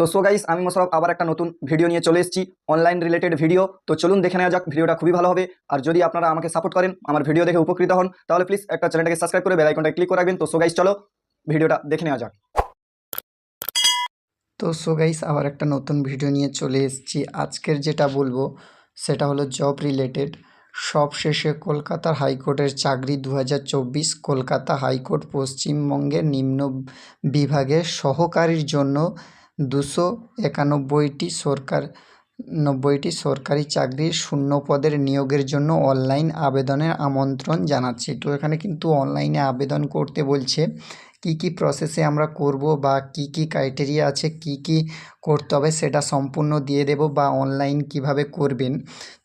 তো so guys আমি মোশারফ আবার একটা নতুন ভিডিও নিয়ে চলে এসেছি অনলাইন রিলেটেড ভিডিও তো চলুন দেখে নেওয়া যাক ভিডিওটা খুবই ভালো হবে। আর যদি আপনারা আমাকে সাপোর্ট করেন, আমার ভিডিও দেখে উপকৃত হন, তাহলে প্লিজ একটা চ্যানেলটাকে সাবস্ক্রাইব করে বেল আইকনটা ক্লিক করে রাখবেন। তো সো গাইস চলো ভিডিওটা দেখে নেওয়া যাক। তো সো গাইস আবার একটা নতুন ভিডিও নিয়ে চলে এসেছি। আজকের যেটা বলব, সেটা হলো জব রিলেটেড সব শেষে কলকাতার হাইকোর্টের চাকরি দু হাজার চব্বিশ, কলকাতা হাইকোর্ট পশ্চিমবঙ্গের নিম্ন বিভাগের সহকারীর জন্য দুশো একানব্বইটি সরকার, নব্বইটি সরকারি চাকরির শূন্য পদের নিয়োগের জন্য অনলাইন আবেদনের আমন্ত্রণ জানাচ্ছি। তো এখানে কিন্তু অনলাইনে আবেদন করতে বলছে, কী কী প্রসেসে আমরা করব বা কী কী ক্রাইটেরিয়া আছে, কী কী করতে হবে সেটা সম্পূর্ণ দিয়ে দেবো বা অনলাইন কীভাবে করবেন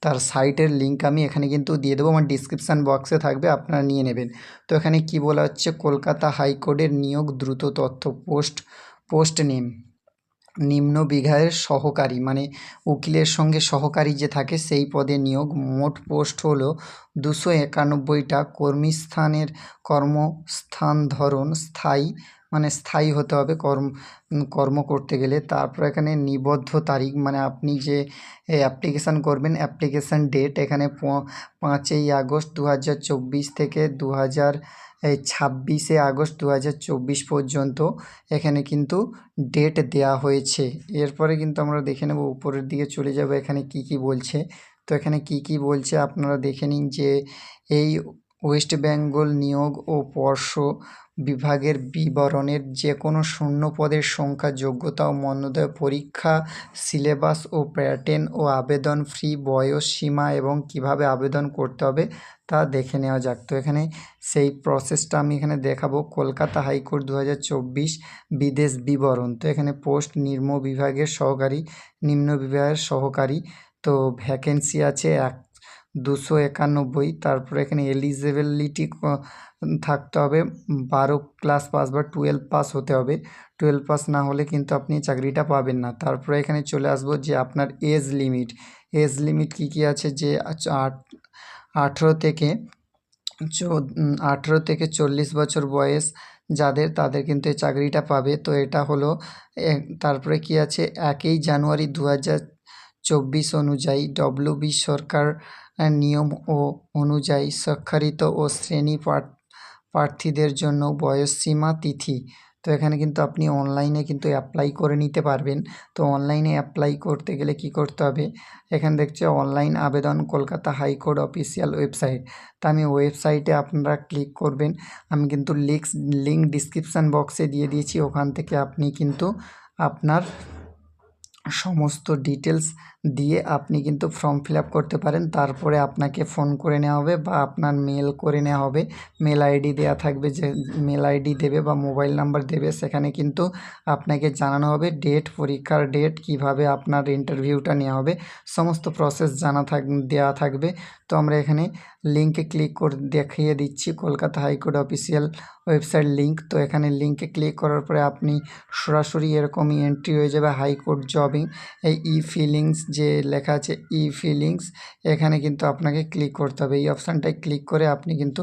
তার সাইটের লিঙ্ক আমি এখানে কিন্তু দিয়ে দেবো, আমার ডিসক্রিপশান বক্সে থাকবে, আপনারা নিয়ে নেবেন। তো এখানে কি বলা হচ্ছে, কলকাতা হাইকোর্টের নিয়োগ দ্রুত তথ্য পোস্ট পোস্ট নেম। নিম্ন বিঘায়ের সহকারী মানে উকিলের সঙ্গে সহকারী যে থাকে সেই পদে নিয়োগ মোট পোস্ট হল দুশো একানব্বইটা কর্মীস্থানের কর্মস্থান ধরন, স্থায়ী মানে স্থায়ী হতে হবে কর্ম কর্ম করতে গেলে। তারপর এখানে নিবদ্ধ তারিখ মানে আপনি যে অ্যাপ্লিকেশান করবেন অ্যাপ্লিকেশান ডেট এখানে পাঁচই আগস্ট দু হাজার চব্বিশ থেকে দু ছাব্বিশে আগস্ট দু হাজার চব্বিশ পর্যন্ত এখানে কিন্তু ডেট দেওয়া হয়েছে। এরপরে কিন্তু আমরা দেখে নেব উপরের দিকে চলে যাব, এখানে কি কি বলছে। তো এখানে কি কি বলছে আপনারা দেখে নিন যে, এই ওয়েস্ট বেঙ্গল নিয়োগ ও পর্ষ বিভাগের বিবরণের যে কোনো শূন্য পদের সংখ্যা, যোগ্যতা ও মনোদয় পরীক্ষা, সিলেবাস ও প্যাটার্ন ও আবেদন, ফ্রি বয়স সীমা এবং কীভাবে আবেদন করতে হবে তা দেখে নেওয়া যাক। তো এখানে সেই প্রসেসটা আমি এখানে দেখাবো। কলকাতা হাইকোর্ট দু হাজার চব্বিশ বিদেশ বিবরণ। তো এখানে পোস্ট নিম্ন বিভাগের সহকারী, নিম্ন বিভাগের সহকারী। তো ভ্যাকেন্সি আছে এক দুশো একানব্বই, তারপরে এখানে এলিজিবিলিটি থাকতে হবে। বারো ক্লাস পাস বা টুয়েলভ পাস হতে হবে। টুয়েলভ পাস না হলে কিন্তু আপনি চাকরিটা পাবেন না। তারপরে এখানে চলে আসব যে আপনার এজ লিমিট এজ লিমিট কী কী আছে? যে আট, আঠেরো থেকে আঠেরো থেকে চল্লিশ বছর বয়স যাদের, তাদের কিন্তু এই চাকরিটা পাবে। তো এটা হলো তারপরে কি আছে? একই জানুয়ারি দু হাজার চব্বিশ অনুযায়ী ডব্লিউবি সরকার নিয়ম ও অনুযায়ী স্বাক্ষরিত ও শ্রেণি প্রার্থীদের জন্য বয়সসীমা তিথি। তো এখানে কিন্তু আপনি অনলাইনে কিন্তু অ্যাপ্লাই করে নিতে পারবেন। তো অনলাইনে অ্যাপ্লাই করতে গেলে কি করতে হবে? এখানে দেখছে অনলাইন আবেদন কলকাতা হাইকোর্ট অফিসিয়াল ওয়েবসাইট তা আমি ওয়েবসাইটে আপনারা ক্লিক করবেন। আমি কিন্তু লিঙ্কস লিঙ্ক ডিসক্রিপশান বক্সে দিয়ে দিয়েছি। ওখান থেকে আপনি কিন্তু আপনার সমস্ত ডিটেলস দিয়ে আপনি কিন্তু ফর্ম ফিল করতে পারেন। তারপরে আপনাকে ফোন করে নেওয়া হবে বা আপনার মেল করে নেওয়া হবে। মেল আইডি দেওয়া থাকবে যে মেল আইডি দেবে বা মোবাইল নাম্বার দেবে। সেখানে কিন্তু আপনাকে জানানো হবে ডেট, পরীক্ষার ডেট, কীভাবে আপনার ইন্টারভিউটা নেওয়া হবে। সমস্ত প্রসেস জানা থাক দেওয়া থাকবে। তো আমরা এখানে লিঙ্কে ক্লিক করে, দেখিয়ে দিচ্ছি Kolkata high court official website link তো এখানে লিঙ্কে ক্লিক করার পরে আপনি সরাসরি এরকমই এন্ট্রি হয়ে যাবে হাইকোর্ট জবিং এই ই ফিলিংস যে লেখা আছে ই ফিলিংস, এখানে কিন্তু আপনাকে ক্লিক করতে হবে। এই অপশানটায় ক্লিক করে আপনি কিন্তু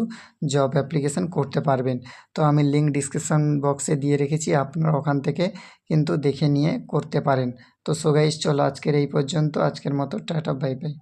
জব অ্যাপ্লিকেশান করতে পারবেন। তো আমি লিঙ্ক ডিসক্রিপশান বক্সে দিয়ে রেখেছি, আপনারা ওখান থেকে কিন্তু দেখে নিয়ে করতে পারেন। তো সোগাইশ চলো আজকের এই পর্যন্ত। আজকের মতো, টাটা, বাই বাই।